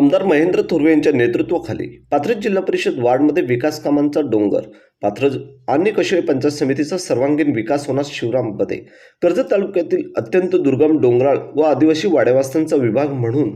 आमदार महेंद्र थोरवे यांच्या नेतृत्वाखाली पाथरज जिल्हा परिषद वार्डमध्ये विकास कामांचा डोंगर पाथरज आणि कशोळी पंचायत समितीचा सर्वांगीण विकास होणार शिवराम बदे कर्जत तालुक्यातील अत्यंत दुर्गम डोंगराळ व आदिवासी वाड्यावास्तांचा विभाग म्हणून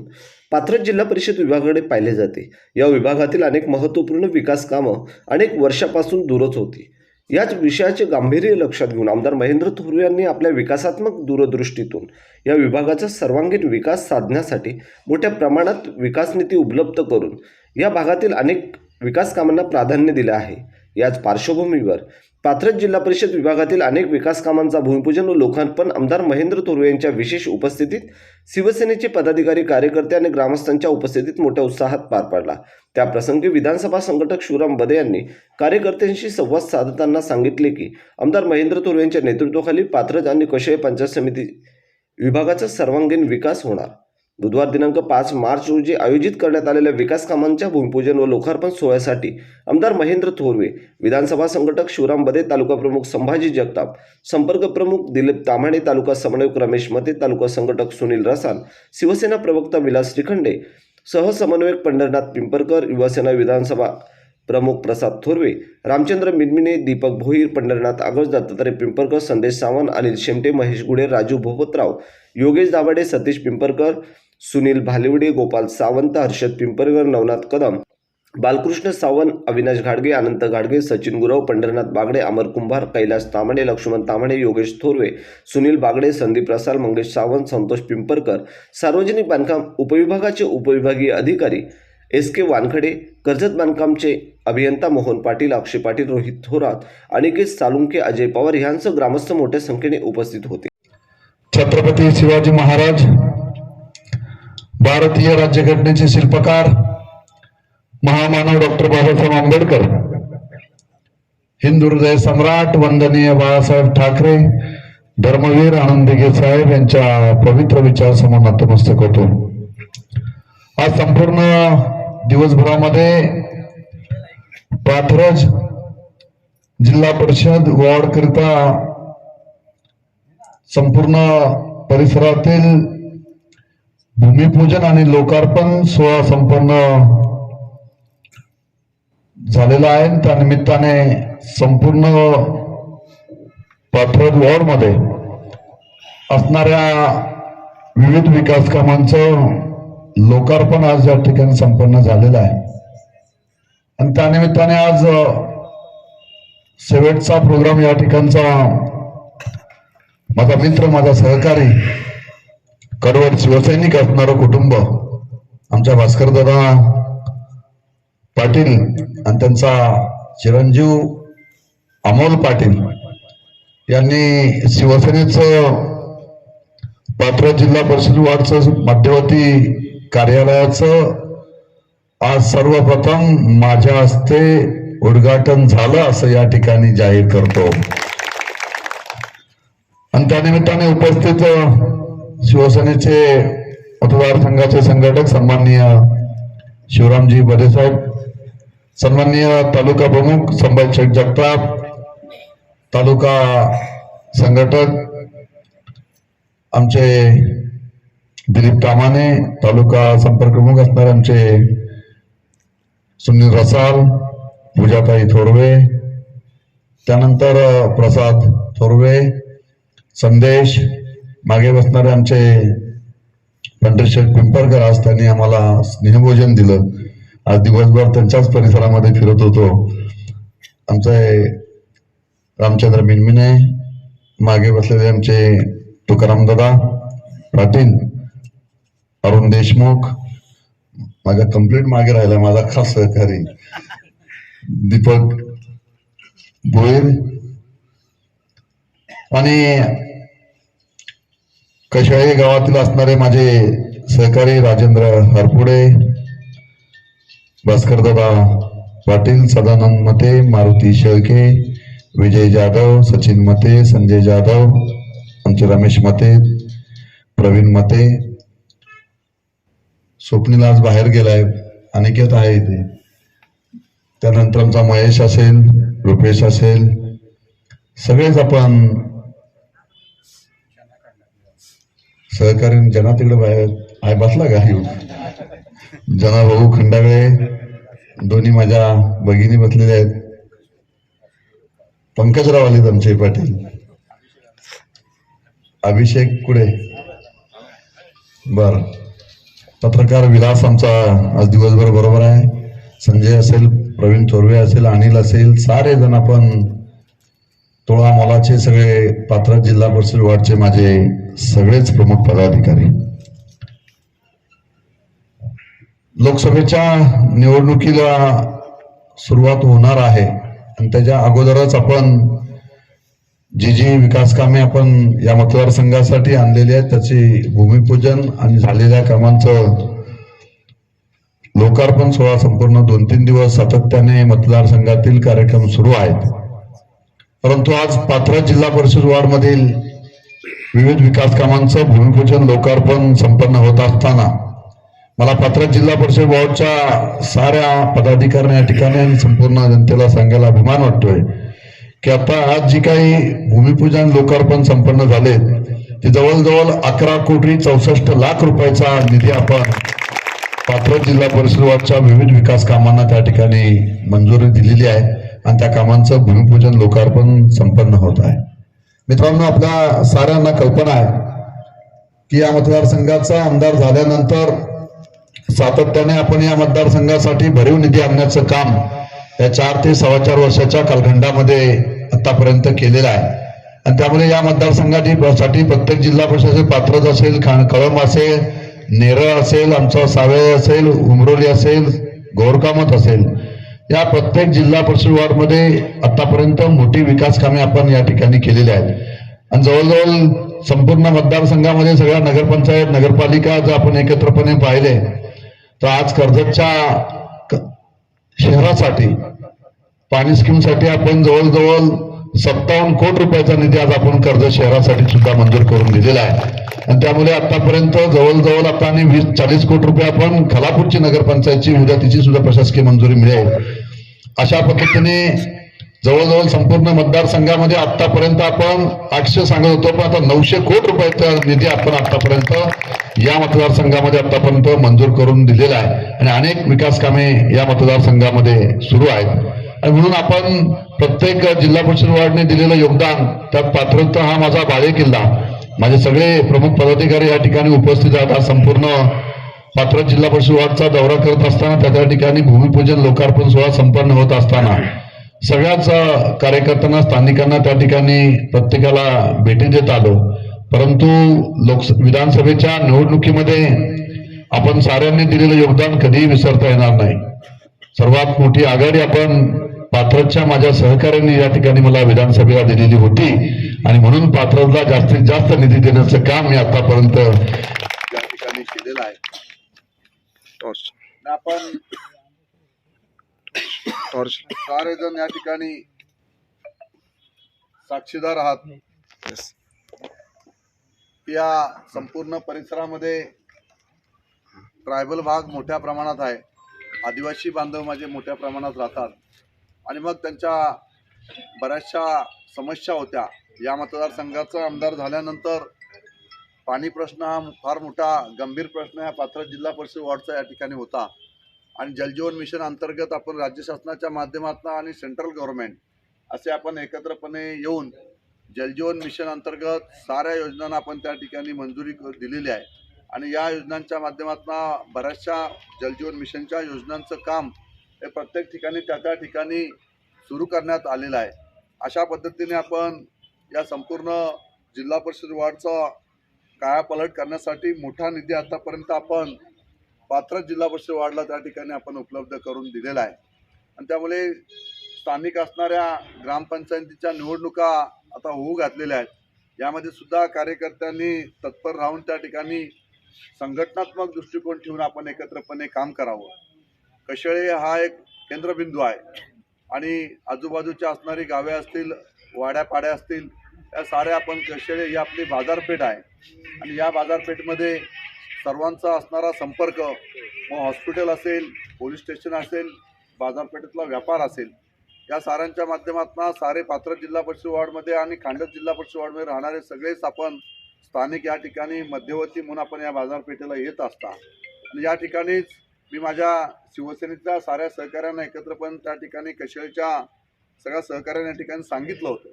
पाथरज जिल्हा परिषद विभागाकडे पाहिले जाते. या विभागातील अनेक महत्त्वपूर्ण विकास कामं अनेक वर्षापासून दूरच होती. याच विषयाचे गांभीर्य लक्षात घेऊन आमदार महेंद्र थोरवे यांनी आपल्या विकासात्मक दूरदृष्टीतून या विभागाचा सर्वांगीण विकास साधण्यासाठी मोठ्या प्रमाणात विकास निधी उपलब्ध करून या भागातील अनेक विकास कामांना प्राधान्य दिले आहे. याच पार्श्वभूमीवर पाथरज जिल्हा परिषद विभागातील अनेक विकास कामांचा भूमिपूजन व लोकार्पण आमदार महेंद्र थोरवे यांच्या विशेष उपस्थितीत शिवसेनेचे पदाधिकारी कार्यकर्ते आणि ग्रामस्थांच्या उपस्थितीत मोठ्या उत्साहात पार पडला. त्याप्रसंगी विधानसभा संघटक शिवराम बदे यांनी कार्यकर्त्यांशी संवाद साधताना सांगितले की आमदार महेंद्र थोरवे यांच्या नेतृत्वाखाली पात्रज आणि कशय पंचायत समिती विभागाचा सर्वांगीण विकास होणार. बुधवार दिनांक पाच मार्च रोजी आयोजित करण्यात आलेल्या विकास कामांच्या भूमिपूजन व लोकार्पण सोहळ्यासाठी आमदार महेंद्र थोरवे विधानसभा संघटक शिवराम बदे तालुका प्रमुख संभाजी जगताप संपर्क प्रमुख दिलीप तामाणे तालुका समन्वयक रमेश मते तालुका संघटक सुनील रसाल शिवसेना प्रवक्ता विलास श्रीखंडे सहसमन्वयक पंढरनाथ पिंपरकर युवासेना विधानसभा प्रमुख प्रसाद थोरवे रामचंद्र मिनमिने दीपक भोईर पंढरनाथ आगोज दत्तात्रय पिंपरकर संदेश सावंत अनिल शेमटे महेश गुडे राजू भोपतराव योगेश दाभाडे सतीश पिंपरकर सुनील भालिवडे गोपाल सावंत हर्षद पिंपरकर नवनाथ कदम बालकृष्ण सावंत अविनाश घाडगे अनंत घाडगे सचिन गुरव पंढरनाथ बागडे अमर कुंभार कैलास तांबडे लक्ष्मण तांबडे योगेश थोरवे सुनील बागडे संदीप रसाल मंगेश सावंत संतोष पिंपरकर सार्वजनिक बांधकाम उपविभागाचे उपविभागीय अधिकारी एस के वानखडे कर्जत बांधकामचे अभियंता मोहन पाटील अक्षय पाटील रोहित थोरात अनिकेत सालुंके अजय पवार यांसह ग्रामस्थ मोठ्या संख्येने उपस्थित होते. छत्रपती शिवाजी महाराज भारतीय राज्यघटनेचे शिल्पकार महामानव डॉक्टर बाबासाहेब आंबेडकर हिंदू हृदय सम्राट वंदनीय बाळासाहेब ठाकरे धर्मवीर आनंदिगे साहेब यांच्या पवित्र विचारासमोर नतमस्तक होतो. आज संपूर्ण दिवसभरामध्ये पाथरज जिल्हा परिषद वॉर्डकरिता संपूर्ण परिसरातील भूमिपूजन आणि लोकार्पण सोहळा संपन्न झालेला आहे. त्या निमित्ताने संपूर्ण पाथरड वॉर्डमध्ये असणाऱ्या विविध विकास कामांचं लोकार्पण आज या ठिकाणी संपन्न झालेलं आहे. आणि त्या निमित्ताने आज शेवटचा प्रोग्राम या ठिकाणचा माझा मित्र माझा सहकारी कडवड शिवसैनिक असणारं कुटुंब आमच्या भास्कर दादा पाटील आणि त्यांचा चिरंजीव अमोल पाटील यांनी शिवसेनेचं पात्र जिल्हा परिषद वार्डचं मध्यवर्ती कार्यालयाचं आज सर्वप्रथम माझ्या हस्ते उद्घाटन झालं असं या ठिकाणी जाहीर करतो. आणि त्यानिमित्ताने उपस्थित शिवसेनेचे मतदारसंघाचे संघटक सन्माननीय शिवरामजी बदेसाहेब सन्माननीय तालुका प्रमुख संभाजी शेख जगताप तालुका संघटक आमचे दिलीप तामाने तालुका संपर्क प्रमुख असणारे आमचे सुनील रसाल पूजाताई थोरवे त्यानंतर प्रसाद थोरवे संदेश मागे बसणारे आमचे पंढरीशेठ पिंपळकर आज त्यांनी आम्हाला स्नेहभोजन दिलं. आज दिवसभर त्यांच्याच परिसरामध्ये फिरत होतो. आमचे रामचंद्र मिनमिने मागे बसलेले आमचे तुकाराम दादा पाटील अरुण देशमुख माझ्या कंप्लीट मागे राहिला माझा खास सहकारी दीपक भोईर आणि कशाळी गावातील असणारे माझे सहकारी राजेंद्र हरपुडे भास्कर दादा पाटील सदानंद मते मारुती शेळके विजय जाधव सचिन मते संजय जाधव आमचे रमेश मते प्रवीण मते. स्वप्नील आज बाहेर गेलाय अनिकेत आहे इथे. त्यानंतर आमचा महेश असेल रुपेश असेल. सगळेच आपण सहकारी जना तिकडे बाहेर आहे बसला का? येऊन जना भाऊ खंडागळे दोन्ही माझ्या भगिनी बसलेल्या आहेत. पंकजराव आलेत आमचे पाटील. अभिषेक कुडे? बर. पत्रकार विलास आमचा आज दिवसभर बरोबर आहे. संजय असेल प्रवीण थोरवे असेल अनिल असेल सारे जण आपण तोळा मोलाचे सगळे पात्र जिल्हा परिषद वार्डचे माझे सगळेच प्रमुख पदाधिकारी. लोकसभेच्या निवडणुकीला सुरुवात होणार आहे आणि त्याच्या अगोदरच आपण जी जी विकास कामे आपण या मतदारसंघासाठी आणलेली आहेत त्याची भूमिपूजन आणि झालेल्या कामांचं लोकार्पण सोहळा संपूर्ण दोन तीन दिवस सातत्याने मतदारसंघातील कार्यक्रम सुरू आहेत. परंतु आज पाथरा जिल्हा परिषद वार्डमधील विविध विकास कामांचं भूमिपूजन लोकार्पण संपन्न होत असताना मला पाथरा जिल्हा परिषद वॉर्डच्या साऱ्या पदाधिकाऱ्यांना या ठिकाणी आणि संपूर्ण जनतेला सांगायला अभिमान वाटतोय की आता आज जी काही भूमिपूजन लोकार्पण संपन्न झाले ते जवळजवळ अकरा कोटी चौसष्ट लाख रुपयाचा निधी आपण पाथरा जिल्हा परिषद वॉर्डच्या विविध विकास कामांना त्या ठिकाणी मंजुरी दिलेली आहे. आणि त्या कामांचं भूमिपूजन लोकार्पण संपन्न होत आहे. मित्रांनो आपल्या साऱ्यांना कल्पना आहे की या मतदारसंघाचा आमदार झाल्यानंतर सातत्याने आपण या मतदारसंघासाठी भरीव निधी आणण्याचं काम या चार ते सव्वा चार वर्षाच्या कालखंडामध्ये आतापर्यंत केलेलं आहे. आणि त्यामुळे या मतदारसंघासाठी साठी प्रत्येक जिल्हा परिषदेचे पात्रज असेल कळंब असेल नेरळ असेल आमचा सावे असेल उमरोली असेल गोरकामत असेल या प्रत्येक जिल्हा परिषद वॉर्डमध्ये आतापर्यंत मोठी विकास कामे आपण या ठिकाणी केलेली आहेत. आणि जवळजवळ संपूर्ण मतदारसंघामध्ये सगळ्या नगरपंचायत नगरपालिका जर आपण एकत्रपणे पाहिले तर आज कर्जतच्या शहरासाठी पाणी स्कीमसाठी आपण जवळजवळ सत्तावन्न कोटी रुपयाचा निधी आज आपण कर्ज शहरासाठी सुद्धा मंजूर करून दिलेला आहे. आणि त्यामुळे आतापर्यंत जवळजवळ आता आणि वीस चाळीस कोटी रुपये आपण खलापूरची नगरपंचायतची उद्या तिची सुद्धा प्रशासकीय मंजुरी मिळेल. अशा पद्धतीने जवळजवळ संपूर्ण मतदारसंघामध्ये आतापर्यंत आपण आठशे सांगत होतो पण आता नऊशे कोटी रुपयाचा निधी आपण आतापर्यंत या मतदारसंघामध्ये आतापर्यंत मंजूर करून दिलेला आहे. आणि अनेक विकास कामे या मतदारसंघामध्ये सुरू आहेत. आणि म्हणून आपण प्रत्येक जिल्हा परिषद वार्डने दिलेलं योगदान त्यात पात्रता हा माझा बाळे किल्ला. माझे सगळे प्रमुख पदाधिकारी या ठिकाणी उपस्थित आहेत. संपूर्ण पात्र जिल्हा परिषद वार्डचा दौरा करत असताना त्या त्या ठिकाणी भूमिपूजन लोकार्पण सोहळा संपन्न होत असताना सगळ्याच कार्यकर्त्यांना स्थानिकांना त्या ठिकाणी प्रत्येकाला भेटी देत आलो. परंतु लोक विधानसभेच्या निवडणुकीमध्ये आपण साऱ्यांनी दिलेलं योगदान कधीही विसरता येणार नाही. सर्वात मोठी आघाडी आपण पात्रच्या माझ्या सहकाऱ्यांनी या ठिकाणी मला विधानसभेला दिलेली होती. आणि म्हणून पात्रला जास्तीत जास्त निधी देण्याचं काम मी आतापर्यंत या ठिकाणी केलेलं आहे. आपण टॉर्च. सारे जण या ठिकाणी साक्षीदार आहात. या संपूर्ण परिसरामध्ये ट्रायबल भाग मोठ्या प्रमाणात आहे. आदिवासी बांधव माझे मोठ्या प्रमाणात राहतात. आणि मग त्यांच्या बऱ्याचशा समस्या होत्या. या मतदारसंघाचा आमदार झाल्यानंतर पाणी प्रश्न हा फार मोठा गंभीर प्रश्न हा पात्र जिल्हा परिषद वॉर्डचा या ठिकाणी होता. आणि जलजीवन मिशन अंतर्गत आपण राज्य शासनाच्या माध्यमातून आणि सेंट्रल गव्हर्नमेंट असे आपण एकत्रपणे येऊन जलजीवन मिशन अंतर्गत साऱ्या योजनांना आपण त्या ठिकाणी मंजुरी क- दिलेली आहे. आणि या योजनांच्या माध्यमातून बऱ्याचशा जलजीवन मिशनच्या योजनांचं काम हे प्रत्येक ठिकाणी त्या त्या ठिकाणी सुरू करण्यात आलेलं आहे. अशा पद्धतीने आपण या संपूर्ण जिल्हा परिषद वार्डचा कायापालट करण्यासाठी मोठा निधी आतापर्यंत आपण पात्र जिल्हा परिषद वार्डला त्या ठिकाणी आपण उपलब्ध करून दिलेला आहे. आणि त्यामुळे स्थानिक असणाऱ्या ग्रामपंचायतीच्या निवडणुका आता होऊ घातलेल्या आहेत. यामध्ये सुद्धा कार्यकर्त्यांनी तत्पर राहून त्या ठिकाणी संघटनात्मक दृष्टिकोन ठेवून आपण एकत्रपणे काम करावं. कशेळे हा एक केंद्रबिंदू आहे. आणि आजूबाजूच्या असणारी गावे असतील वाड्यापाड्या असतील या साऱ्या आपण कशेळे ही आपली बाजारपेठ आहे. आणि या बाजारपेठमध्ये सर्वांचा असणारा संपर्क मग हॉस्पिटल असेल पोलीस स्टेशन असेल बाजारपेठेतला व्यापार असेल या साऱ्यांच्या माध्यमातून सारे पात्र जिल्हा परिषद वॉर्डमध्ये आणि खांडत जिल्हा परिषद वॉर्डमध्ये राहणारे सगळेच आपण स्थानिक या ठिकाणी मध्यवर्ती म्हणून आपण या बाजारपेठेला येत असता. आणि या ठिकाणीच मी माझ्या शिवसेनेच्या साऱ्या सहकाऱ्यांना एकत्रपणे त्या ठिकाणी कशेळच्या सगळ्या सहकाऱ्यांना या ठिकाणी सांगितलं होतं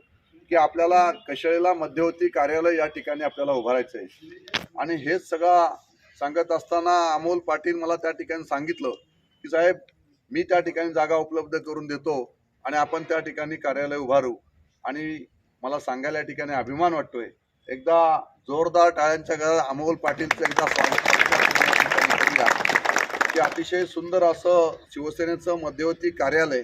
की आपल्याला कशेळीला मध्यवर्ती कार्यालय या ठिकाणी आपल्याला उभारायचं आहे. आणि हेच सगळं सांगत असताना अमोल पाटील मला त्या ठिकाणी सांगितलं की साहेब मी त्या ठिकाणी जागा उपलब्ध करून देतो आणि आपण त्या ठिकाणी कार्यालय उभारू. आणि मला सांगायला या ठिकाणी अभिमान वाटतोय. एकदा जोरदार टाळ्यांच्या गळ्यात अमोल पाटीलचं एकदा स्वागत की अतिशय सुंदर असं शिवसेनेचं मध्यवर्ती कार्यालय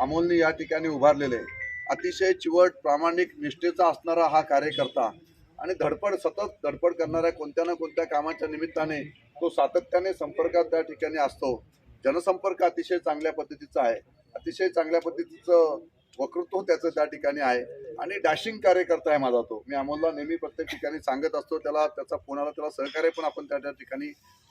अमोलने या ठिकाणी उभारलेलं आहे. अतिशय चिवट प्रामाणिक निष्ठेचा असणारा हा कार्यकर्ता आणि धडपड सतत धडपड करणाऱ्या कोणत्या ना कोणत्या कामाच्या निमित्ताने तो सातत्याने संपर्कात त्या ठिकाणी असतो. जनसंपर्क अतिशय चांगल्या पद्धतीचा आहे. अतिशय चांगल्या पद्धतीचं वक्तृत्व त्याचं त्या ठिकाणी आहे. आणि डॅशिंग कार्यकर्ता आहे माझा तो. मी अमोलला नेहमी प्रत्येक ठिकाणी सांगत असतो त्याला त्याचा कोणाला त्याला सहकार्य पण आपण त्या त्या ठिकाणी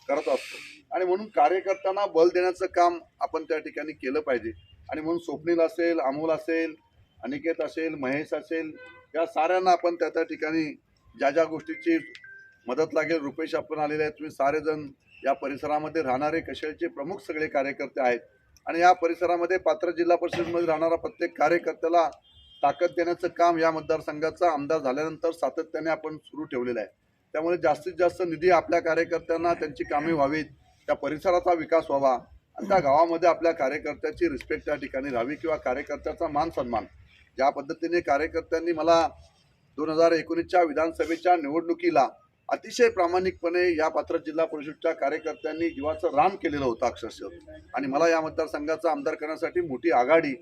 करत असतो. आणि म्हणून कार्यकर्त्यांना बल देण्याचं काम आपण त्या ठिकाणी केलं पाहिजे. आणि म्हणून स्वप्नील असेल अमोल असेल अनिकेत असेल महेश असेल या साऱ्यांना आपण त्या त्या ठिकाणी ज्या ज्या गोष्टीची मदत लागेल रुपेश आपण आलेले आहेत तुम्ही सारेजण या परिसरामध्ये राहणारे कशाचे प्रमुख सगळे कार्यकर्ते आहेत आणि या परिसरामध्ये पात्र जिल्हा परिषदमध्ये राहणारा प्रत्येक कार्यकर्त्याला ताकद देण्याचं काम या मतदारसंघाचा आमदार झाल्यानंतर सातत्याने आपण सुरू ठेवलेलं आहे. त्यामुळे जास्तीत जास्त निधी आपल्या कार्यकर्त्यांना त्यांची कामे व्हावीत त्या परिसराचा विकास व्हावा आणि त्या गावामध्ये आपल्या कार्यकर्त्याची रिस्पेक्ट त्या ठिकाणी राहावी किंवा कार्यकर्त्याचा मान सन्मान. ज्या पद्धतीने कार्यकर्त्यांनी मला दोन हजार एकोणीसच्या विधानसभेच्या निवडणुकीला अतिशय प्रामाणिकपणे या पात्र जिल्हा परिषदच्या कार्यकर्त्यांनी जीवाचं राम केलेलं होतं अक्षरशः. आणि मला या मतदारसंघाचा आमदार करण्यासाठी मोठी आघाडी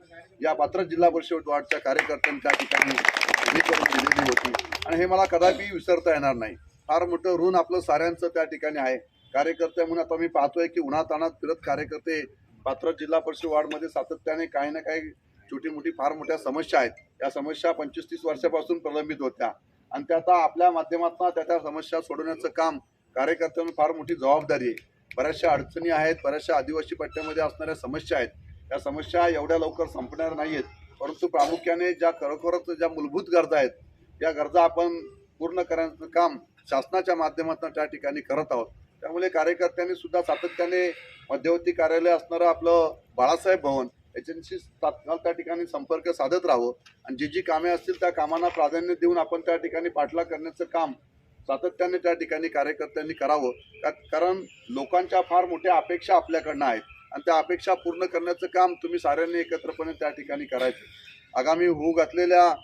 या पात्र जिल्हा परिषद वार्डच्या कार्यकर्त्यांनी त्या ठिकाणी उभी करून दिलेली होती. आणि हे मला कदापि विसरता येणार नाही. फार मोठं ऋण आपलं साऱ्यांचं त्या ठिकाणी आहे. कार्यकर्ते म्हणून आता मी पाहतोय की उन्हातानात फिरत कार्यकर्ते पात्र जिल्हा परिषद वार्डमध्ये सातत्याने काही ना काही छोटी मोठी फार मोठ्या समस्या आहेत. या समस्या पंचवीस तीस वर्षापासून प्रलंबित होत्या. आणि त्या आता आपल्या माध्यमातून त्या त्या समस्या सोडवण्याचं काम कार्यकर्त्यांना फार मोठी जबाबदारी आहे. बऱ्याचशा अडचणी आहेत बऱ्याचशा आदिवासी पट्ट्यामध्ये असणाऱ्या समस्या आहेत. या समस्या एवढ्या लवकर संपणार नाही आहेत परंतु प्रामुख्याने ज्या खरोखरच ज्या मूलभूत गरजा आहेत या गरजा आपण पूर्ण करण्याचं काम शासनाच्या माध्यमातून त्या ठिकाणी करत आहोत. त्यामुळे कार्यकर्त्यांनी सुद्धा सातत्याने मध्यवर्ती कार्यालय असणारं आपलं बाळासाहेब भवन एजन्सी तात्काळ त्या ठिकाणी संपर्क साधत राहावं. आणि जी जी कामे असतील त्या कामांना प्राधान्य देऊन आपण त्या ठिकाणी पाठलाग करण्याचं काम सातत्याने त्या ठिकाणी कार्यकर्त्यांनी करावं. का- कारण लोकांच्या फार मोठ्या अपेक्षा आपल्याकडनं आहेत. आणि त्या अपेक्षा पूर्ण करण्याचं काम तुम्ही साऱ्यांनी एकत्रपणे त्या ठिकाणी करायचं. आगामी होऊ घातलेल्या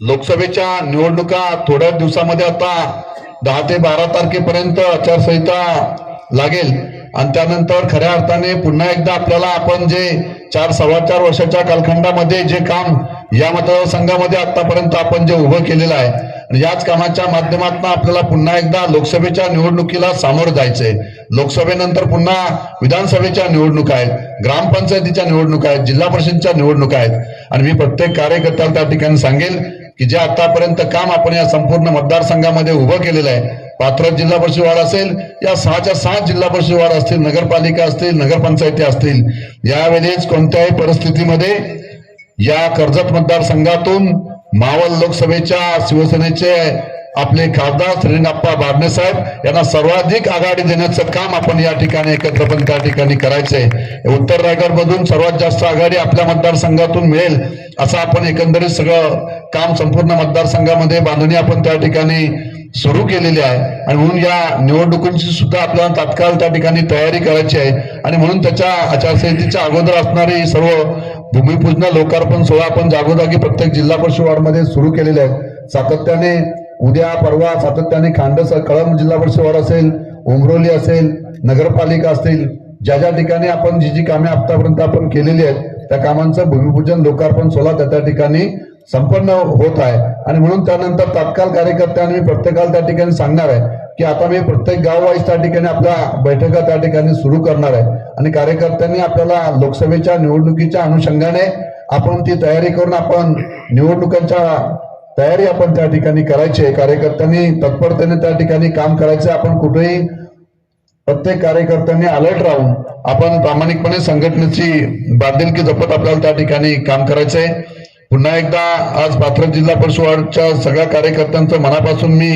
लोकसभेच्या निवडणुका थोड्या दिवसामध्ये आता दहा ते बारा तारखेपर्यंत आचारसंहिता लागेल. आणि त्यानंतर खऱ्या अर्थाने पुन्हा एकदा आपल्याला आपण जे चार सव्वा चार वर्षाच्या कालखंडामध्ये जे काम या मतदारसंघामध्ये आतापर्यंत आपण जे उभं केलेलं आहे आणि याच कामाच्या माध्यमातून आपल्याला पुन्हा एकदा लोकसभेच्या निवडणुकीला सामोरं जायचंय. लोकसभेनंतर पुन्हा विधानसभेच्या निवडणुका आहेत ग्रामपंचायतीच्या निवडणुका आहेत जिल्हा परिषदच्या निवडणुका आहेत. आणि मी प्रत्येक कार्यकर्त्याला त्या ठिकाणी सांगेल की जे आतापर्यंत काम आपण या संपूर्ण मतदारसंघामध्ये उभं केलेलं आहे पात्र जिल्हा परिषद वार्ड असेल या सहाच्या सहा जिल्हा परिषद वार्ड असतील नगरपालिका असतील नगरपंचायती असतील यावेळेस कोणत्याही परिस्थितीमध्ये या कर्जत मतदारसंघातून मावळ लोकसभेच्या शिवसेनेचे आपले खासदार श्रीनाप्पा बारणे साहेब यांना सर्वाधिक आघाडी देण्याचं काम आपण या ठिकाणी एकत्रपण त्या ठिकाणी करायचंय. उत्तर रायगड मधून सर्वात जास्त आघाडी आपल्या मतदारसंघातून मिळेल असं आपण एकंदरीत सगळं काम संपूर्ण मतदारसंघामध्ये बांधणी आपण त्या ठिकाणी सुरू केलेली आहे. आणि म्हणून या निवडणुकांची सुद्धा आपल्याला तात्काळ त्या ठिकाणी तयारी करायची आहे. आणि म्हणून त्याच्या आचारसंहितेच्या अगोदर असणारी सर्व भूमिपूजन लोकार्पण सोहळा आपण जागोजागी प्रत्येक जिल्हा परिषद वार्डमध्ये सुरू केलेले आहे. सातत्याने उद्या परवा सातत्याने खांडस कळंब जिल्हा परिषद वार्ड असेल उमरोली असेल नगरपालिका असतील ज्या ज्या ठिकाणी आपण जी जी कामे आतापर्यंत आपण केलेली आहेत त्या कामांचं भूमिपूजन लोकार्पण सोहळा त्या त्या ठिकाणी संपन्न होत आहे. आणि म्हणून त्यानंतर तात्काळ कार्यकर्त्यांनी प्रत्येकाला त्या ठिकाणी सांगणार आहे की आता मी प्रत्येक गाव वाईज त्या ठिकाणी आपल्या बैठका त्या ठिकाणी सुरू करणार आहे. आणि कार्यकर्त्यांनी आपल्याला लोकसभेच्या निवडणुकीच्या अनुषंगाने आपण ती तयारी करून आपण निवडणुकांच्या तयारी आपण त्या ठिकाणी करायची आहे. कार्यकर्त्यांनी तत्परतेने त्या ठिकाणी काम करायचं आपण कुठेही प्रत्येक कार्यकर्त्यांनी अलर्ट राहून आपण प्रामाणिकपणे संघटनेची बांधिलकी जपत आपल्याला त्या ठिकाणी काम करायचंय. पुन्हा एकदा आज पात्र जिल्हा परिषदच्या सगळ्या कार्यकर्त्यांचं मनापासून मी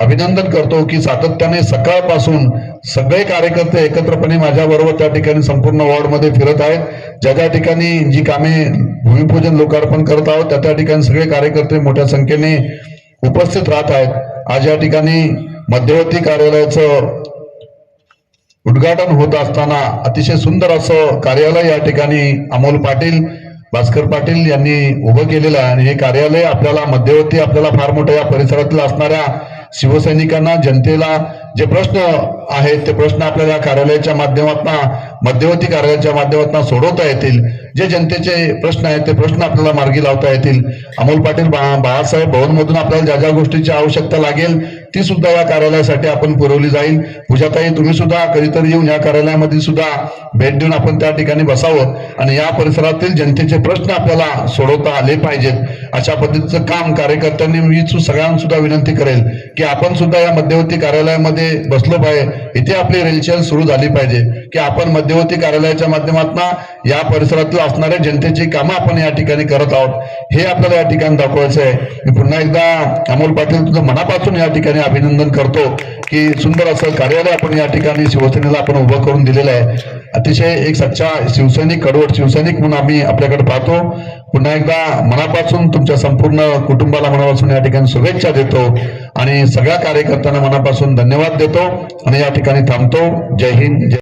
अभिनंदन करतो की सातत्याने सकाळपासून सगळे कार्यकर्ते एकत्रपणे माझ्या बरोबर त्या ठिकाणी संपूर्ण वॉर्डमध्ये फिरत आहेत. ज्या ज्या ठिकाणी जी कामे भूमिपूजन लोकार्पण करत आहोत त्या त्या ठिकाणी सगळे कार्यकर्ते मोठ्या संख्येने उपस्थित राहत आहेत. आज या ठिकाणी मध्यवर्ती कार्यालयाचं उद्घाटन होत असताना अतिशय सुंदर असं कार्यालय या ठिकाणी अमोल पाटील भास्कर पाटील यांनी उभं केलेलं आहे आणि हे कार्यालय आपल्याला मध्यवर्ती आपल्याला फार मोठ्या या परिसरातील असणाऱ्या शिवसैनिकांना जनतेला जे प्रश्न आहेत ते प्रश्न आपल्याला या कार्यालयाच्या माध्यमातून मध्यवर्ती कार्यालयाच्या माध्यमातून सोडवता येतील. जे जनतेचे प्रश्न आहेत ते प्रश्न आपल्याला मार्गी लावता येतील. अमोल पाटील बाळासाहेब भवनमधून आपल्याला ज्या ज्या गोष्टीची आवश्यकता लागेल ती सुद्धा या कार्यालयासाठी आपण पुरवली जाईल. पूजाताई तुम्ही सुद्धा कधीतरी येऊन या कार्यालयामध्ये सुद्धा भेट देऊन आपण त्या ठिकाणी बसावं आणि या परिसरातील जनतेचे प्रश्न आपल्याला सोडवता आले पाहिजेत. अशा पद्धतीचं काम कार्यकर्त्यांनी मी सगळ्यांना सुद्धा विनंती करेल की आपण सुद्धा या मध्यवर्ती कार्यालयामध्ये बसलो पाहिजे. इथे आपली रेलचेल सुरू झाली पाहिजे. की आपण मध्यवर्ती कार्यालयाच्या माध्यमातून या परिसरातील असणाऱ्या जनतेची कामं आपण या ठिकाणी करत आहोत. हे आपल्याला या ठिकाणी दाखवायचं आहे. मी पुन्हा एकदा अमोल पाटील तुझं मनापासून या ठिकाणी अभिनंदन करतो की सुंदर असं कार्यालय आपण या ठिकाणी शिवसेनेला आपण उभं करून दिलेलं आहे. अतिशय एक सच्चा शिवसैनिक कडवट शिवसैनिक म्हणून आम्ही आपल्याकडे पाहतो. पुन्हा एकदा मनापासून तुमच्या संपूर्ण कुटुंबाला मनापासून या ठिकाणी शुभेच्छा देतो आणि सगळ्या कार्यकर्त्यांना मनापासून धन्यवाद देतो आणि या ठिकाणी थांबतो. जय हिंद जय